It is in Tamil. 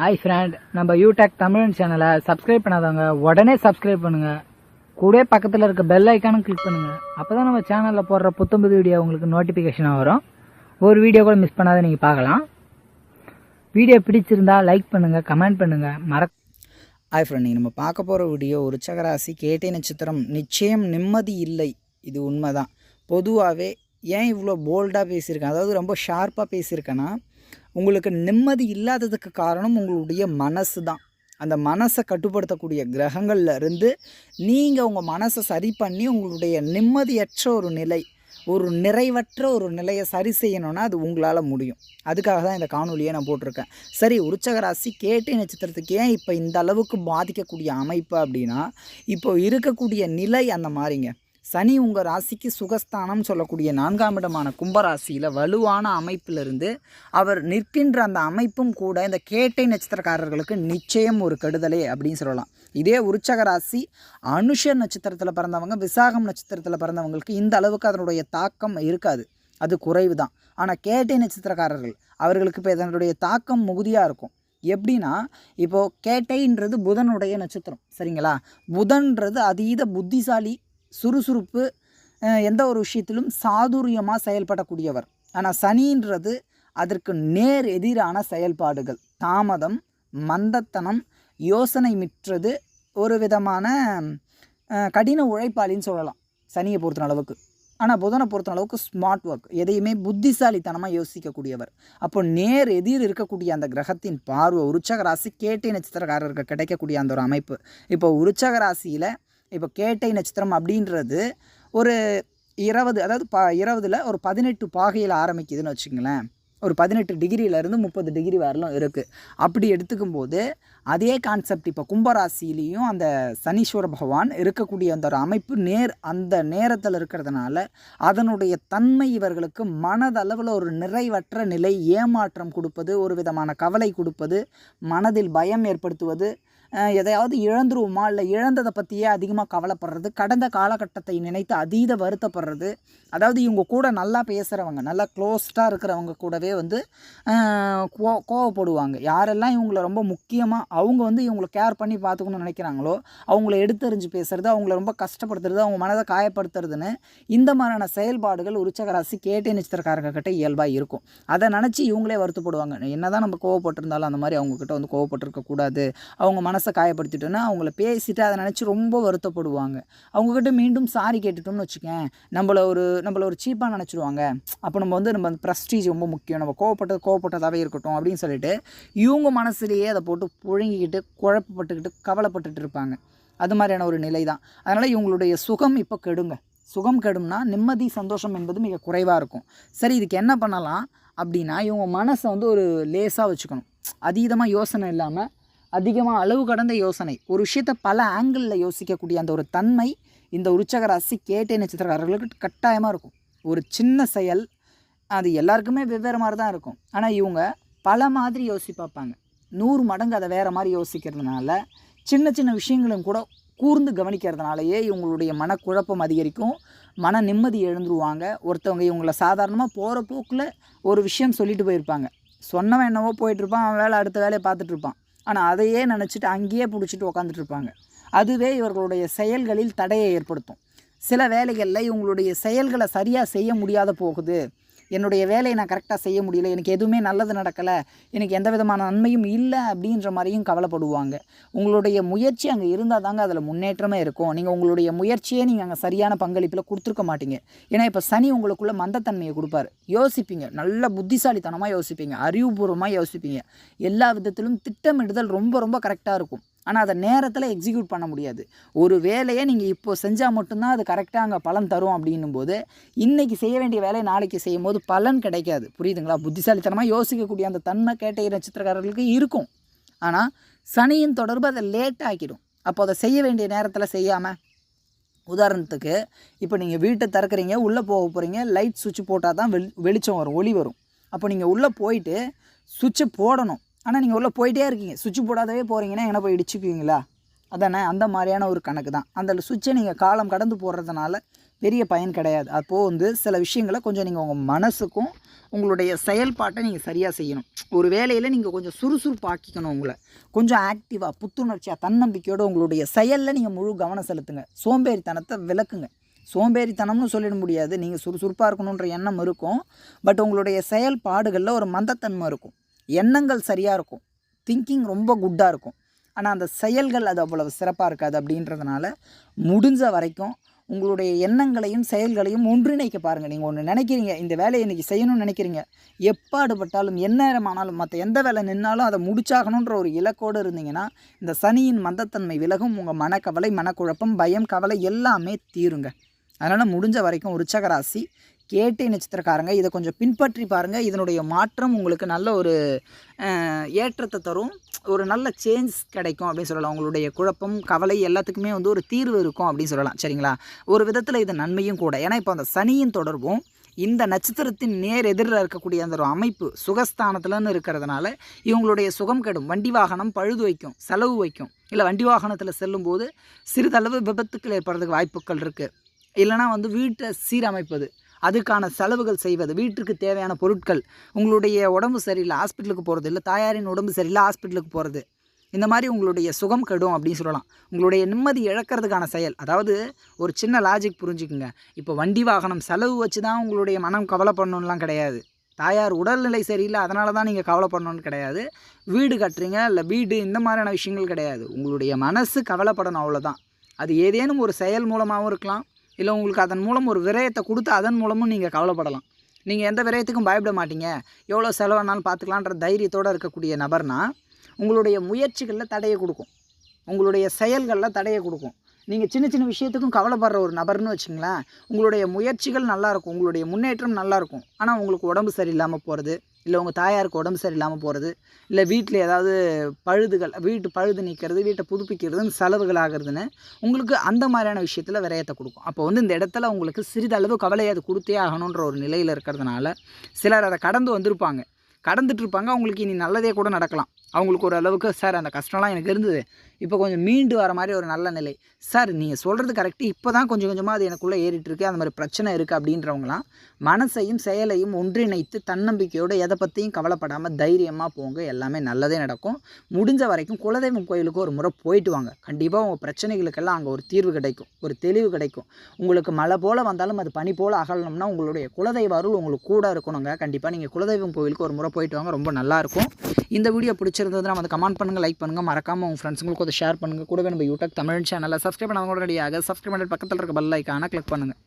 ஹாய் ஃப்ரெண்ட் நம்ம யூடெக் தமிழ் சேனலை சப்ஸ்கிரைப் பண்ணாதவங்க உடனே சப்ஸ்கிரைப் பண்ணுங்க. கூட பக்கத்தில் இருக்க பெல் ஐக்கானும் கிளிக் பண்ணுங்க. அப்பதான் நம்ம சேனலில் போடுற புத்தம்புது வீடியோ உங்களுக்கு நோட்டிஃபிகேஷனாக வரும். ஒரு வீடியோ கூட மிஸ் பண்ணாத நீங்கள் பார்க்கலாம். வீடியோ பிடிச்சிருந்தா லைக் பண்ணுங்க கமெண்ட் பண்ணுங்க. மறக்க ஹாய் ஃப்ரெண்ட் நீங்கள் நம்ம பார்க்க போகிற வீடியோ உச்சகராசி கேட்டை நட்சத்திரம். நிச்சயம் நிம்மதி இல்லை. இது உண்மைதான். பொதுவாகவே ஏன் இவ்வளோ போல்டாக பேசியிருக்கேன்? அதாவது ரொம்ப ஷார்ப்பாக பேசியிருக்கேன்னா உங்களுக்கு நிம்மதி இல்லாததுக்கு காரணம் உங்களுடைய மனசு தான். அந்த மனசை கட்டுப்படுத்தக்கூடிய கிரகங்களில் இருந்து நீங்கள் உங்கள் மனசை சரி பண்ணி உங்களுடைய நிம்மதியற்ற ஒரு நிலை ஒரு நிறைவற்ற ஒரு நிலையை சரி செய்யணும்னா அது உங்களால் முடியும். அதுக்காக தான் இந்த காணொலியை நான் போட்டிருக்கேன். சரி உற்சக ராசி கேட்டை நட்சத்திரத்துக்கு ஏன் இப்போ இந்த அளவுக்கு பாதிக்கக்கூடிய அமைப்பு அப்படின்னா இப்போ இருக்கக்கூடிய நிலை அந்த மாதிரிங்க. சனி உங்கள் ராசிக்கு சுகஸ்தானம் சொல்லக்கூடிய நான்காம் இடமான கும்பராசியில் வலுவான அமைப்பிலிருந்து அவர் நிற்கின்ற அந்த அமைப்பும் கூட இந்த கேட்டை நட்சத்திரக்காரர்களுக்கு நிச்சயம் ஒரு கெடுதலே அப்படின்னு சொல்லலாம். இதே உற்சக ராசி அனுஷ நட்சத்திரத்தில் பிறந்தவங்க விசாகம் நட்சத்திரத்தில் பிறந்தவங்களுக்கு இந்த அளவுக்கு அதனுடைய தாக்கம் இருக்காது. அது குறைவு தான் ஆனால் கேட்டை நட்சத்திரக்காரர்கள் அவர்களுக்கு இப்போ இதனுடைய தாக்கம் மிகுதியாக இருக்கும். எப்படின்னா இப்போது கேட்டைன்றது புதனுடைய நட்சத்திரம் சரிங்களா? புதன்றது அதீத புத்திசாலி சுறுசுறுப்பு எந்த ஒரு விஷயத்திலும் சாதுரியமாக செயல்படக்கூடியவர். ஆனால் சனின்றது அதற்கு நேர் எதிரான செயல்பாடுகள். தாமதம் மந்தத்தனம் யோசனை மிற்றது ஒரு விதமான கடின உழைப்பாளின்னு சொல்லலாம் சனியை பொறுத்த அளவுக்கு. ஆனால் புதனை பொறுத்த அளவுக்கு ஸ்மார்ட் ஒர்க் எதையுமே புத்திசாலித்தனமாக யோசிக்கக்கூடியவர். அப்போ நேர் எதிர் இருக்கக்கூடிய அந்த கிரகத்தின் பார்வை உருச்சக ராசி கேட்டை நட்சத்திரக்காரருக்கு கிடைக்கக்கூடிய அந்த ஒரு அமைப்பு. இப்போ உருச்சக ராசியில் இப்போ கேட்டை நட்சத்திரம் அப்படின்றது ஒரு இருபது அதாவது ப இருபதில் ஒரு பதினெட்டு பாகையில் ஆரம்பிக்குதுன்னு வச்சுங்களேன் ஒரு பதினெட்டு டிகிரியிலேருந்து முப்பது டிகிரி வரலும் இருக்குது அப்படி எடுத்துக்கும் போது அதே கான்செப்ட் இப்போ கும்பராசிலையும் அந்த சனீஸ்வர பகவான் இருக்கக்கூடிய அந்த ஒரு அமைப்பு நேர் அந்த நேரத்தில் இருக்கிறதுனால அதனுடைய தன்மை இவர்களுக்கு மனதளவில் ஒரு நிறைவற்ற நிலை ஏமாற்றம் கொடுப்பது ஒரு விதமான கவலை கொடுப்பது மனதில் பயம் ஏற்படுத்துவது எதையாவது இழந்துருவோமா? இல்லை இழந்ததை பற்றியே அதிகமாக கவலைப்படுறது கடந்த காலகட்டத்தை நினைத்து அதீத வருத்தப்படுறது. அதாவது இவங்க கூட நல்லா பேசுகிறவங்க நல்லா க்ளோஸ்டாக இருக்கிறவங்க கூடவே வந்து கோ கோவப்படுவாங்க. யாரெல்லாம் இவங்கள ரொம்ப முக்கியமாக அவங்க வந்து இவங்களை கேர் பண்ணி பார்த்துக்கணும்னு நினைக்கிறாங்களோ அவங்கள எடுத்தறிஞ்சு பேசுறது அவங்கள ரொம்ப கஷ்டப்படுத்துறது அவங்க மனதை காயப்படுத்துறதுன்னு இந்த மாதிரியான செயல்பாடுகள் உற்சக ராசி கேட்டை இயல்பாக இருக்கும். அதை நினச்சி இவங்களே வருத்தப்படுவாங்க. என்னதான் நம்ம கோவப்பட்டிருந்தாலும் அந்த மாதிரி அவங்கக்கிட்ட வந்து கோவப்பட்டிருக்கக்கூடாது. அவங்க அவங்க மனசை காயப்படுத்திட்டோன்னா அவங்கள பேசிட்டு அதை நினச்சி ரொம்ப வருத்தப்படுவாங்க. அவங்கக்கிட்ட மீண்டும் சாரி கேட்டுட்டோம்னு வச்சுக்கேன் நம்மள ஒரு நம்மள ஒரு சீப்பாக நினச்சிடுவாங்க அப்போ நம்ம வந்து நம்ம அந்த ப்ரெஸ்டீஜ் ரொம்ப முக்கியம். நம்ம கோவப்பட்டது கோவப்பட்டதாகவே இருக்கட்டும் அப்படின்னு சொல்லிட்டு இவங்க மனசுலேயே அதை போட்டு புழுங்கிக்கிட்டு குழப்பப்பட்டுக்கிட்டு கவலைப்பட்டுட்டு இருப்பாங்க. அது மாதிரியான ஒரு நிலை தான். அதனால் இவங்களுடைய சுகம் இப்போ கெடுங்க. சுகம் கெடும்னா நிம்மதி சந்தோஷம் என்பது மிக குறைவாக இருக்கும். சரி இதுக்கு என்ன பண்ணலாம் அப்படின்னா இவங்க மனசை வந்து ஒரு லேசாக வச்சுக்கணும். அதீதமாக யோசனை இல்லாமல் அதிகமாக அளவு கடந்த யோசனை. ஒரு விஷயத்தை பல ஆங்கிளில் யோசிக்கக்கூடிய அந்த ஒரு தன்மை இந்த உற்சக ராசி கேட்டை நட்சத்திரக்காரர்களுக்கு கட்டாயமாக இருக்கும். ஒரு சின்ன செயல் அது எல்லாருக்குமே வெவ்வேறு மாதிரி தான் இருக்கும். ஆனால் இவங்க பல மாதிரி யோசி பார்ப்பாங்க. நூறு மடங்கு அதை வேறு மாதிரி யோசிக்கிறதுனால சின்ன சின்ன விஷயங்களும் கூட கூர்ந்து கவனிக்கிறதுனாலயே இவங்களுடைய மனக்குழப்பம் அதிகரிக்கும். மன நிம்மதி எழுந்துருவாங்க. ஒருத்தவங்க இவங்கள சாதாரணமாக போகிற போக்கில் ஒரு விஷயம் சொல்லிட்டு போயிருப்பாங்க. சொன்னவன் என்னவோ போயிட்டுருப்பான் அவன் வேலை அடுத்த வேலையை பார்த்துட்ருப்பான் ஆனால் அதையே நினச்சிட்டு அங்கேயே பிடிச்சிட்டு உக்காந்துட்டு இருப்பாங்க அதுவே இவர்களுடைய செயல்களில் தடையை ஏற்படுத்தும். சில வேலைகளில் இவங்களுடைய செயல்களை சரியாக செய்ய முடியாத போகுது. என்னுடைய வேலையை நான் கரெக்டாக செய்ய முடியல எனக்கு எதுவுமே நல்லது நடக்கலை எனக்கு எந்த விதமான நன்மையும் இல்லை அப்படின்ற மாதிரியும் கவலைப்படுவாங்க. உங்களுடைய முயற்சி அங்கே இருந்தால் தாங்க அதில் முன்னேற்றமே இருக்கும். நீங்கள் உங்களுடைய முயற்சியே நீங்கள் அங்கே சரியான பங்களிப்பில் கொடுத்துருக்க மாட்டீங்க. ஏன்னா இப்போ சனி உங்களுக்குள்ள மந்தத்தன்மையை கொடுப்பாரு. யோசிப்பீங்க நல்ல புத்திசாலித்தனமாக யோசிப்பீங்க அறிவுபூர்வமாக யோசிப்பீங்க. எல்லா விதத்திலும் திட்டமிடுதல் ரொம்ப ரொம்ப கரெக்டாக இருக்கும். ஆனால் அதை நேரத்தில் எக்ஸிக்யூட் பண்ண முடியாது. ஒரு வேலையை நீங்கள் இப்போ செஞ்சால் மட்டும்தான் அது கரெக்டாக அங்கே பலன் தரும் அப்படின்னும் போது இன்றைக்கி செய்ய வேண்டிய வேலையை நாளைக்கு செய்யும் போது பலன் கிடைக்காது. புரியுதுங்களா? புத்திசாலித்தனமாக யோசிக்கக்கூடிய அந்த தன்மை கேட்ட நட்சத்திரக்காரர்களுக்கு இருக்கும். ஆனால் சனியின் தொடர்பு அதை லேட் ஆக்கிடும். அப்போ அதை செய்ய வேண்டிய நேரத்தில் செய்யாமல் உதாரணத்துக்கு இப்போ நீங்கள் வீட்டை திறக்கிறீங்க உள்ளே போக போகிறீங்க லைட் சுவிட்ச் போட்டால் தான் வெளி வெளிச்சம் வரும் ஒளி வரும். அப்போ நீங்கள் உள்ளே போயிட்டு சுவிட்சை போடணும். ஆனால் நீங்கள் உள்ளே போயிட்டே இருக்கீங்க. சுவிட்ச் போடாதவே போகிறீங்கன்னா எங்கே போய் இடிச்சுக்குவீங்களா? அதானே அந்த மாதிரியான ஒரு கணக்கு தான். அந்த சுவிட்சை நீங்கள் காலம் கடந்து போடுறதுனால பெரிய பயன் கிடையாது. அப்போது வந்து சில விஷயங்களை கொஞ்சம் நீங்கள் உங்கள் மனசுக்கும் உங்களுடைய செயல்பாட்டை நீங்கள் சரியாக செய்யணும். ஒரு வேலையில் நீங்கள் கொஞ்சம் சுறுசுறுப்பாக்கிக்கணும் உங்களை. கொஞ்சம் ஆக்டிவாக புத்துணர்ச்சியாக தன்னம்பிக்கையோடு உங்களுடைய செயலில் நீங்கள் முழு கவனம் செலுத்துங்க. சோம்பேறித்தனத்தை விளக்குங்க. சோம்பேறித்தனம்னு சொல்லிட முடியாது. நீங்கள் சுறுசுறுப்பாக இருக்கணுன்ற எண்ணம் இருக்கும். பட் உங்களுடைய செயல்பாடுகளில் ஒரு மந்தத்தன்மை இருக்கும். எண்ணங்கள் சரியாக இருக்கும். திங்கிங் ரொம்ப குட்டாக இருக்கும். ஆனால் அந்த செயல்கள் அது அவ்வளவு சிறப்பாக இருக்காது அப்படின்றதுனால முடிஞ்ச வரைக்கும் உங்களுடைய எண்ணங்களையும் செயல்களையும் ஒன்றிணைக்க பாருங்கள் நீங்கள் ஒன்று நினைக்கிறீங்க இந்த வேலையை இன்றைக்கி செய்யணும்னு நினைக்கிறீங்க எப்பாடுபட்டாலும் எந்நேரமானாலும் மற்ற எந்த வேலை நின்னாலும் அதை முடிச்சாகணுன்ற ஒரு இலக்கோடு இருந்தீங்கன்னா இந்த சனியின் மந்தத்தன்மை விலகும் உங்கள் மனக்கவலை மனக்குழப்பம் பயம் கவலை எல்லாமே தீருங்க. அதனால் முடிஞ்ச வரைக்கும் உற்சகராசி கேட்டை நட்சத்திரக்காரங்க இதை கொஞ்சம் பின்பற்றி பாருங்கள் இதனுடைய மாற்றம் உங்களுக்கு நல்ல ஒரு ஏற்றத்தை தரும். ஒரு நல்ல சேஞ்ச் கிடைக்கும் அப்படின்னு சொல்லலாம். உங்களுடைய குழப்பம் கவலை எல்லாத்துக்குமே வந்து ஒரு தீர்வு இருக்கும் அப்படின்னு சொல்லலாம். சரிங்களா? ஒரு விதத்தில் இது நன்மையும் கூட. ஏன்னா இப்போ அந்த சனியின் தொடர்பும் இந்த நட்சத்திரத்தின் நேர் எதிரில் இருக்கக்கூடிய அந்த ஒரு அமைப்பு சுகஸ்தானத்தில்னு இருக்கிறதுனால இவங்களுடைய சுகம் கெடும். வண்டி வாகனம் பழுது வைக்கும் செலவு வைக்கும். இல்லை வண்டி வாகனத்தில் செல்லும்போது சிறிதளவு விபத்துக்கள் ஏற்படுறதுக்கு வாய்ப்புகள் இருக்குது இல்லைனா வந்து வீட்டை சீரமைப்பது அதுக்கான செலவுகள் செய்வது வீட்டுக்கு தேவையான பொருட்கள் உங்களுடைய உடம்பு சரியில்லை ஹாஸ்பிட்டலுக்கு போகிறது இல்லை தாயாரின் உடம்பு சரியில்லை ஹாஸ்பிட்டலுக்கு போகிறது இந்த மாதிரி உங்களுடைய சுகம் கெடும் அப்படின்னு சொல்லலாம். உங்களுடைய நிம்மதி இழக்கிறதுக்கான செயல். அதாவது ஒரு சின்ன லாஜிக் புரிஞ்சுக்குங்க. இப்போ வண்டி வாகனம் செலவு வச்சு தான் உங்களுடைய மனம் கவலைப்படணும்லாம் கிடையாது. தாயார் உடல்நிலை சரியில்லை அதனால தான் நீங்கள் கவலைப்படணும்னு கிடையாது. வீடு கட்டுறீங்க இல்லை வீடு இந்த மாதிரியான விஷயங்கள் கிடையாது. உங்களுடைய மனசு கவலைப்படணும் அவ்வளோதான் அது ஏதேனும் ஒரு செயல் மூலமாகவும் இருக்கலாம். இல்லை உங்களுக்கு அதன் மூலம் ஒரு விரயத்தை கொடுத்து அதன் மூலமும் நீங்கள் கவலைப்படலாம். நீங்கள் எந்த விரயத்துக்கும் பயப்பட மாட்டீங்க. எவ்வளோ செலவானாலும் பார்த்துக்கலான்ற தைரியத்தோடு இருக்கக்கூடிய நபர்னா உங்களுடைய முயற்சிகளில் தடையை கொடுக்கும். உங்களுடைய செயல்களில் தடையை கொடுக்கும். நீங்கள் சின்ன சின்ன விஷயத்துக்கும் கவலைப்படுற ஒரு நபர்னு வச்சுங்களேன் உங்களுடைய முயற்சிகள் நல்லாயிருக்கும் உங்களுடைய முன்னேற்றம் நல்லாயிருக்கும் ஆனால் உங்களுக்கு உடம்பு சரியில்லாமல் போகிறது இல்லை உங்கள் தாயாருக்கு உடம்பு சரியில்லாமல் போகிறது இல்லை வீட்டில் ஏதாவது பழுதுகள் வீட்டு பழுது நீக்கிறது வீட்டை புதுப்பிக்கிறதுன்னு செலவுகள் ஆகிறதுன்னு உங்களுக்கு அந்த மாதிரியான விஷயத்தில் விரயத்தை கொடுக்கும். அப்போ வந்து இந்த இடத்துல உங்களுக்கு சிறிதளவு கவலையை அது கொடுத்தே ஆகணுன்ற ஒரு நிலையில் இருக்கிறதுனால சிலர் அதை கடந்து வந்திருப்பாங்க. கடந்துட்டு இருப்பாங்க. அவங்களுக்கு இனி நல்லதே கூட நடக்கலாம். அவங்களுக்கு ஒரு அளவுக்கு சார் அந்த கஷ்டம்லாம் எனக்கு இருந்தது. இப்போ கொஞ்சம் மீண்டு வர மாதிரி ஒரு நல்ல நிலை. சார் நீங்கள் சொல்கிறது கரெக்டு. இப்போ தான் கொஞ்சம் கொஞ்சமாக அது எனக்குள்ளே ஏறிட்டுருக்கு. அந்த மாதிரி பிரச்சனை இருக்குது அப்படின்றவங்களாம் மனசையும் செயலையும் ஒன்றிணைத்து தன்னம்பிக்கையோடு எதை பற்றியும் கவலைப்படாமல் தைரியமாக போங்க. எல்லாமே நல்லதே நடக்கும். முடிஞ்ச வரைக்கும் குலதெய்வம் கோயிலுக்கு ஒரு முறை போயிட்டு வாங்க. கண்டிப்பாக உங்கள் பிரச்சனைகளுக்கெல்லாம் அங்கே ஒரு தீர்வு கிடைக்கும். ஒரு தெளிவு கிடைக்கும். உங்களுக்கு மழை போல் வந்தாலும் அது பனி போல் அகலணும்னா உங்களுடைய குலதெய்வ அருள் உங்களுக்கு கூட இருக்கணுங்க. கண்டிப்பாக நீங்கள் குலதெய்வம் கோயிலுக்கு ஒரு முறை போயிட்டு வாங்க. ரொம்ப நல்லாயிருக்கும் இந்த வீடியோ பிடிச்சிருந்ததுன்னா வந்து கமெண்ட் பண்ணுங்கள் லைக் பண்ணுங்கள் மறக்காமல் உங்கள் ஃப்ரெண்ட்ஸுங்களுக்கு அதை ஷேர் பண்ணுங்கள் கூடவே நம்ம யூடியூப் தமிழ் சேனலில் சப்ஸ்கிரைப் பண்ணவங்க உடனடியாக சப்ஸ்கிரைப் பண்ணிட்டு பக்கத்தில் இருக்க பெல் ஐக்கான கிளிக் பண்ணுங்கள்